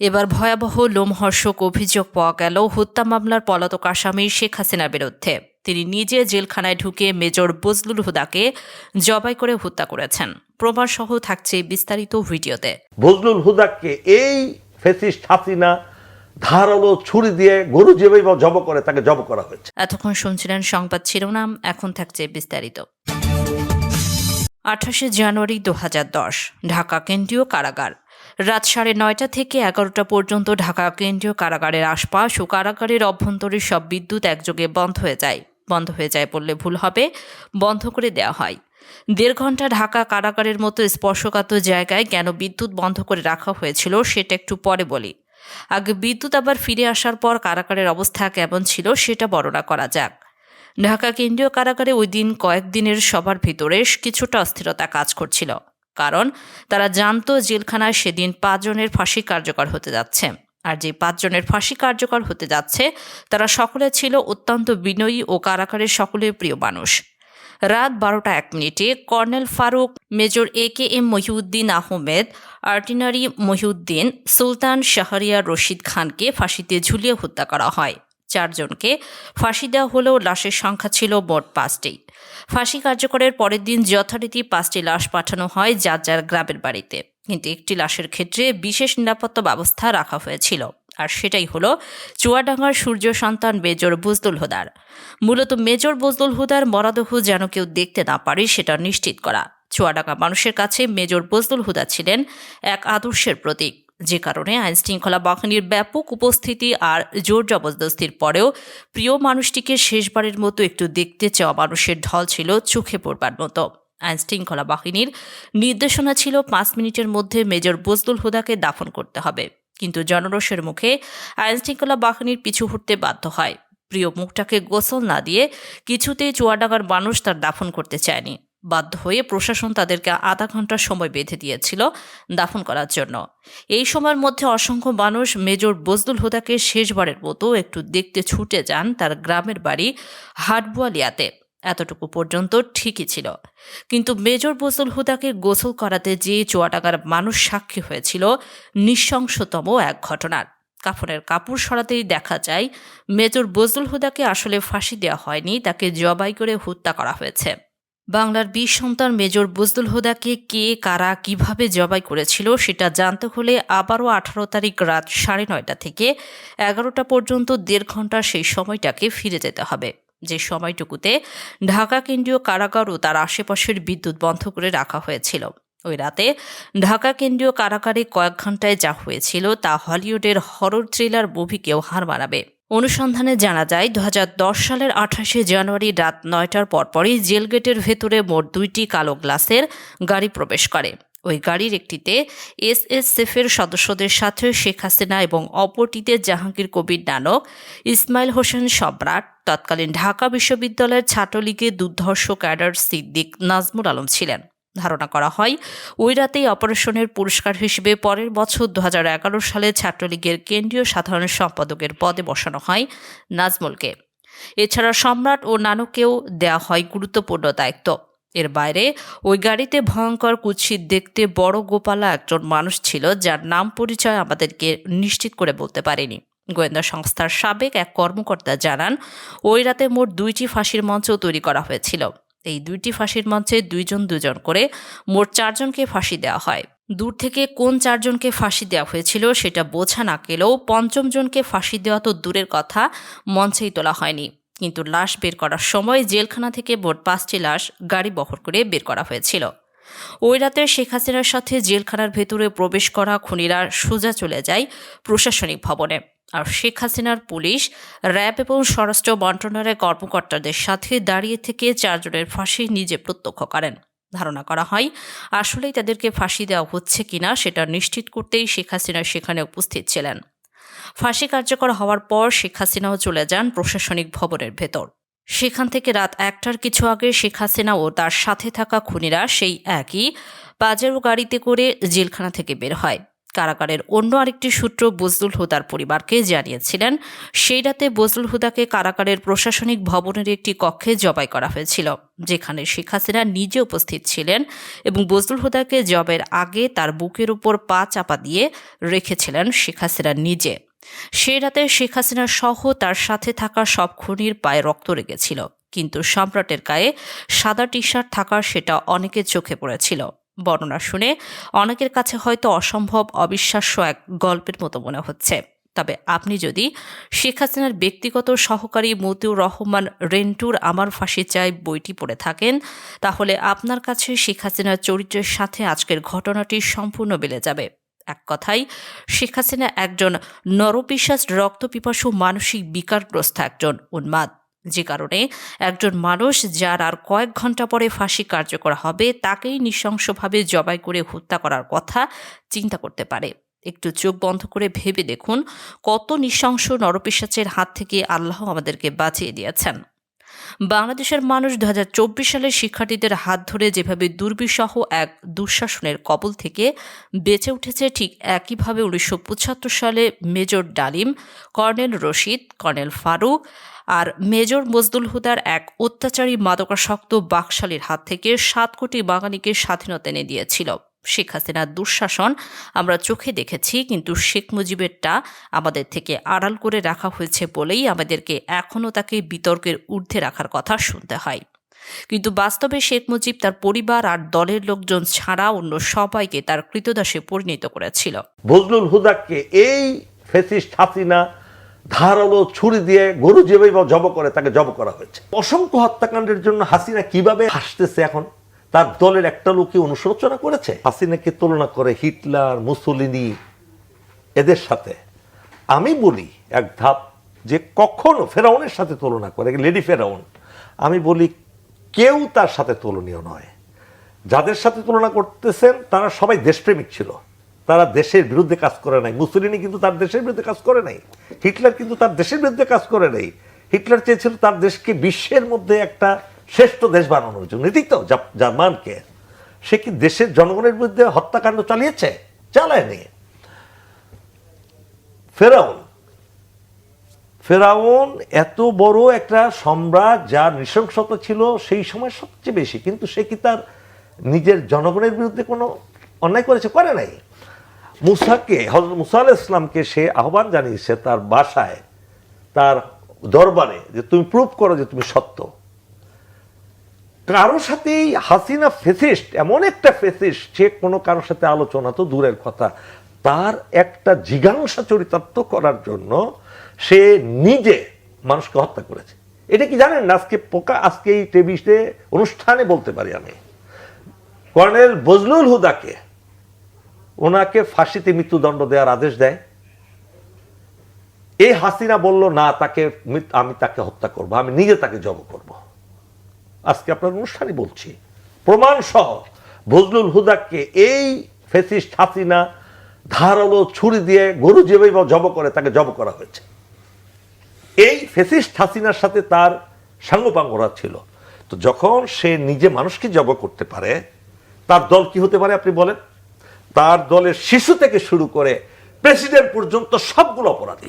এবার ভয়াবহ লোমহর্ষক অভিযোগ পাওয়া গেল হত্যা মামলার পলাতক আসামি শেখ হাসিনার বিরুদ্ধে। তিনি নিজে জেলখানায় ঢুকে মেজর বজলুল হুদাকে জবাই করে হত্যা করেছেন। প্রমাণসহ থাকছে বিস্তারিত ভিডিওতে। বজলুল হুদাকে এই ফেসিস্ট হাসিনা ধারালো ছুরি দিয়ে গরু যেভাবে জব করে তাকে জব করা হয়েছে। এতক্ষণ শুনছিলেন সংবাদ শিরোনাম এখন থাকছে বিস্তারিত। আঠাশে জানুয়ারি দু হাজার দশ ঢাকা কেন্দ্রীয় কারাগার। রাত সাড়ে নয়টা থেকে এগারোটা পর্যন্ত ঢাকা কেন্দ্রীয় কারাগারের আশপাশ ও কারাগারের অভ্যন্তরের সব বিদ্যুৎ একযোগে বন্ধ হয়ে যায়, বন্ধ হয়ে যায় বললে ভুল হবে, বন্ধ করে দেওয়া হয়। দেড় ঘণ্টা ঢাকা কারাগারের মতো স্পর্শকাতর জায়গায় কেন বিদ্যুৎ বন্ধ করে রাখা হয়েছিল সেটা একটু পরে বলি। আগে বিদ্যুৎ আবার ফিরে আসার পর কারাগারের অবস্থা কেমন ছিল সেটা বর্ণনা করা যাক। ঢাকা কেন্দ্রীয় কারাগারে ওই দিন কয়েকদিনের সবার ভিতরে কিছুটা অস্থিরতা কাজ করছিল। কারণ তারা জানতো জেলখানায় সেদিন পাঁচজনের ফাঁসি কার্যকর হতে যাচ্ছে। আর যে পাঁচজনের ফাঁসি কার্যকর হতে যাচ্ছে, তারা সকলে ছিল অত্যন্ত বিনয়ী ও কারাগারের সকলের প্রিয় মানুষ। রাত বারোটা এক মিনিটে colonel Farooq, major A K M Mohiuddin Ahmed, artillery Mohiuddin, Sultan Shahriar Rashid খানকে ফাঁসিতে ঝুলিয়ে হত্যা করা হয়। চারজনকে। ফাঁসি দেওয়া হলেও লাশের সংখ্যা ছিল মোট পাঁচটি। ফাঁসি কার্যকরের পরের দিন যথারীতি পাঁচটি লাশ পাঠানো হয় যার যার গ্রামের বাড়িতে। কিন্তু একটি লাশের ক্ষেত্রে বিশেষ নিরাপত্তা ব্যবস্থা রাখা হয়েছিল। আর সেটাই হলো চুয়াডাঙ্গার সূর্য সন্তান মেজর বজদুল হুদার। মূলত মেজর বজদুল হুদার মরাদেহ যেন কেউ দেখতে না পারে সেটা নিশ্চিত করা। চুয়াডাঙ্গা মানুষের কাছে মেজর বজদুল হুদা ছিলেন এক আদর্শের প্রতীক। যে কারণে আইনশৃঙ্খলা বাহিনীর ব্যাপক উপস্থিতি আর জোর জবরদস্তির পরেও প্রিয় মানুষটিকে শেষবারের মতো একটু দেখতে চাওয়া মানুষের ঢল ছিল চোখে পড়বার মতো। আইনশৃঙ্খলা বাহিনীর নির্দেশনা ছিল পাঁচ মিনিটের মধ্যে মেজর বজলুল হুদাকে দাফন করতে হবে। কিন্তু জনরোষের মুখে আইনশৃঙ্খলা বাহিনীর পিছু হটতে বাধ্য হয়। প্রিয় মুখটাকে গোসল না দিয়ে কিছুতেই চুয়াডাঙ্গার মানুষ তার দাফন করতে চায়নি। বাধ্য হয়ে প্রশাসন তাদেরকে আধা ঘণ্টার সময় বেঁধে দিয়েছিল দাফন করার জন্য। এই সময়ের মধ্যে অসংখ্য মানুষ, মেজর বজদুল হুদাকে শেষবারের মতো একটু দেখতে ছুটে যান তার গ্রামের বাড়ি হাটবুয়ালিয়াতে। এতটুকু পর্যন্ত ঠিকই ছিল। কিন্তু মেজর বজদুল হুদাকে গোসল করাতে যে চুয়াটাকার মানুষ সাক্ষী হয়েছিল নৃশংসতম এক ঘটনার। কাফনের কাপড় সরাতেই দেখা যায়, মেজর বজদুল হুদাকে আসলে ফাঁসি দেওয়া হয়নি, তাকে জবাই করে হত্যা করা হয়েছে। বাংলার বীর সন্তান মেজর বজদুল হুদাকে কে, কারা, কীভাবে জবাই করেছিল সেটা জানতে হলে আবারও আঠারো তারিখ রাত সাড়ে নয়টা থেকে এগারোটা পর্যন্ত দেড় ঘণ্টা সেই সময়টাকে ফিরে যেতে হবে। যে সময়টুকুতে ঢাকা কেন্দ্রীয় কারাগার ও তার আশেপাশের বিদ্যুৎ বন্ধ করে রাখা হয়েছিল। ওই রাতে ঢাকা কেন্দ্রীয় কারাগারে কয়েক ঘন্টায় যা হয়েছিল তা হলিউডের হরর থ্রিলার মুভিকেও হার মানাবে। অনুসন্ধানে জানা যায় দু হাজার দশ সালের আঠাশে জানুয়ারি রাত নয়টার পরপরই জেল গেটের ভেতরে মোট দুইটি কালো গ্লাসের গাড়ি প্রবেশ করে। ওই গাড়ির একটিতে এস এস সেফের সদস্যদের সাথে শেখ হাসিনা এবং অপরটিতে জাহাঙ্গীর কবির নানক, ইসমাইল হোসেন সম্রাট, তৎকালীন ঢাকা বিশ্ববিদ্যালয়ের ছাত্রলীগের দুর্ধর্ষ ক্যাডার সিদ্দিক নাজমুল আলম ছিলেন। ধারণা করা হয়। ওই রাতেই অপারেশনের পুরস্কার হিসেবে পরের বছর দু হাজার এগারো সালে ছাত্রলীগের কেন্দ্রীয় সাধারণ সম্পাদকের পদে বসানো হয় নাজমুলকে। এছাড়া সম্রাট ও নানককেও দেওয়া হয় গুরুত্বপূর্ণ দায়িত্ব। এর বাইরে ওই গাড়িতে ভয়ঙ্কর কুৎসিত দেখতে বড় গোপালা একজন মানুষ ছিল যার নাম পরিচয় আমাদেরকে নিশ্চিত করে বলতে পারেনি। গোয়েন্দা সংস্থার সাবেক এক কর্মকর্তা জানান, ওই রাতে মোট দুইটি ফাঁসির মঞ্চ তৈরি করা হয়েছিল। এই দুইটি ফাঁসির মঞ্চে দুইজন দুজন করে মোট চারজনকে ফাঁসি দেওয়া হয়। দূর থেকে কোন চারজনকে ফাঁসি দেওয়া হয়েছিল সেটা বোঝা না গেলেও পঞ্চম জনকে ফাঁসি দেওয়া তো দূরের কথা, মঞ্চেই তোলা হয়নি। কিন্তু লাশ বের করার সময় জেলখানা থেকে মোট পাঁচটি লাশ গাড়ি বহর করে বের করা হয়েছিল। ওই রাতে শেখ হাসিনার সাথে জেলখানার ভেতরে প্রবেশ করা খুনিরা সোজা চলে যায় প্রশাসনিক ভবনে। আর শেখ হাসিনার পুলিশ, র্যাব এবং স্বরাষ্ট্র মন্ত্রণালয়ের কর্মকর্তাদের সাথে দাঁড়িয়ে থেকে চারজনের ফাঁসি নিজে প্রত্যক্ষ করেন। ধারণা করা হয়, আসলেই তাদেরকে ফাঁসি দেওয়া হচ্ছে কিনা সেটা নিশ্চিত করতেই শেখ হাসিনা সেখানে উপস্থিত ছিলেন। ফাঁসি কার্যকর হওয়ার পর শেখ হাসিনাও চলে যান প্রশাসনিক ভবনের ভেতর। সেখান থেকে রাত একটার কিছু আগে শেখ হাসিনা ও তার সাথে থাকা খুনিরা সেই একই পাজেরো গাড়িতে করে জেলখানা থেকে বের হয়। কারাগারের অন্য আরেকটি সূত্র বজলুল হুদার পরিবারকে জানিয়েছিলেন, সেই রাতে বজলুল হুদাকে কারাগারের প্রশাসনিক ভবনের একটি কক্ষে জবাই করা হয়েছিল, যেখানে শেখ হাসিনা নিজে উপস্থিত ছিলেন এবং বজলুল হুদাকে জবের আগে তার বুকের উপর পা চাপা দিয়ে রেখেছিলেন শেখ হাসিনা নিজে। সেই রাতে শেখ হাসিনা সহ তার সাথে থাকা সব খুনির পায়ে রক্ত লেগেছিল, কিন্তু সম্রাটের গায়ে সাদা টি শার্ট থাকার সেটা অনেকের চোখে পড়েছিল। বর্ণনা শুনে অনেকের কাছে হয়তো অসম্ভব অবিশ্বাস্য এক গল্পের মতো মনে হচ্ছে। তবে আপনি যদি শেখ হাসিনার ব্যক্তিগত সহকারী মতিউর রহমান রেন্টুর আমার ফাঁসি চাই বইটি পড়ে থাকেন, তাহলে আপনার কাছে শেখ হাসিনার চরিত্রের সাথে আজকের ঘটনাটি সম্পূর্ণ বেলে যাবে। এক কথায়, শেখ হাসিনা একজন নরপিশ্বাস রক্তপিপাসু, মানসিক বিকারগ্রস্ত একজন উন্মাদ। যে কারণে একজন মানুষ যার আর কয়েক ঘণ্টা পরে ফাঁসি কার্যকর হবে, তাকেই নৃশংসভাবে জবাই করে হত্যা করার কথা চিন্তা করতে পারে। একটু চোখ বন্ধ করে ভেবে দেখুন কত নৃশংস নরপিশাচের হাত থেকে আল্লাহ আমাদেরকে বাঁচিয়ে দিয়েছেন। বাংলাদেশের মানুষ দু হাজার চব্বিশ সালে শিক্ষার্থীদের হাত ধরে যেভাবে দুর্বিসহ এক দুঃশাসনের কবল থেকে বেঁচে উঠেছে, ঠিক একইভাবে উনিশশো পঁচাত্তর সালে major Dalim, colonel Rashid, colonel Farooq আর মেজর মজদুল হুদার এক অত্যাচারী মাদকাসক্ত বাকশালীর হাত থেকে সাত কোটি বাঙালিকে স্বাধীনতা এনে দিয়েছিল। শেখ হাসিনার দুঃশাসন আমরা চোখে দেখেছি, কিন্তু শেখ মুজিবেরটা আমাদের থেকে আড়াল করে রাখা হয়েছে বলেই আমাদেরকে এখনও তাকে বিতর্কের ঊর্ধ্বে রাখার কথা শুনতে হয়। কিন্তু বাস্তবে শেখ মুজিব তার পরিবার আর দলের লোকজন ছাড়া অন্য সবাইকে তার কৃতদাসে পরিণত করেছিল। বজলুল হুদাকে এই ফেসিস্ট হাসিনা ধারালো ছুরি দিয়ে গরু যেভাবে জব করে, তাকে জব করা হয়েছে। অসংখ্য হত্যাকাণ্ডের জন্য হাসিনা কীভাবে হাসতেছে এখন? তার দলের একটা লোকই অনুশোচনা করেছে। হাসিনাকে তুলনা করে হিটলার, মুসলিনি, এদের সাথে। আমি বলি এক ধাপ যে কখনো ফেরাউনের সাথে তুলনা করে, লেডি ফেরাউন, আমি বলি কেউ তার সাথে তুলনীয় নয়। যাদের সাথে তুলনা করতেছেন, তারা সবাই দেশপ্রেমিক ছিল। তারা দেশের বিরুদ্ধে কাজ করে নাই। মুসলিনি কিন্তু তার দেশের বিরুদ্ধে কাজ করে নাই। হিটলার কিন্তু তার দেশের বিরুদ্ধে কাজ করে নাই। হিটলার চেয়েছিল তার দেশকে বিশ্বের মধ্যে একটা শ্রেষ্ঠ দেশ বানানোর জন্য। এটাই তো জার্মানকে। সে কি দেশের জনগণের বিরুদ্ধে হত্যাকাণ্ড চালিয়েছে? চালায়নি। ফেরাউন। ফেরাউন এত বড় একটা সম্রাট যার নৃশংসতা ছিল সেই সময় সবচেয়ে বেশি। কিন্তু সে কি তার নিজের জনগণের বিরুদ্ধে কোনো অন্যায় করেছে? করে নাই। মুসাকে হজরত মুসা আলাহ ইসলামকে সে আহ্বান জানিয়েছে তার বাসায়, তার দরবারে, যে তুমি প্রুভ করো যে তুমি সত্য। কারোর সাথেই হাসিনা ফেসিস্ট এমন একটা ফেসিস্ট সে কোনো কারোর সাথে আলোচনা তো দূরের কথা। তার একটা জিজ্ঞাসা চরিতার্থ করার জন্য সে নিজে মানুষকে হত্যা করেছে। এটা কি জানেন? আজকে পোকা, আজকে এই টেবিসে অনুষ্ঠানে বলতে পারি আমি। কর্নেল বজলুল হুদাকে ওনাকে ফাঁসিতে মৃত্যুদণ্ড দেওয়ার আদেশ দেয়। এই হাসিনা বলল, না, তাকে আমি তাকে হত্যা করব, আমি নিজে তাকে জব করব। আজকে আপনার অনুষ্ঠানই বলছি। প্রমাণ সহ বজলুল হুদাকে এই ফেসিস্ট হাসিনা ধারালো ছুরি দিয়ে গরু যেভাবে জব করে, তাকে জব করা হয়েছে। এই ফেসিস্ট হাসিনার সাথে তার সাঙ্গপাঙ্গরা ছিল। তো যখন সে নিজে মানুষকে জব করতে পারে, তার দল কি হতে পারে, আপনি বলেন? তার দলের শিশু থেকে শুরু করে প্রেসিডেন্ট পর্যন্ত সবগুলো অপরাধী।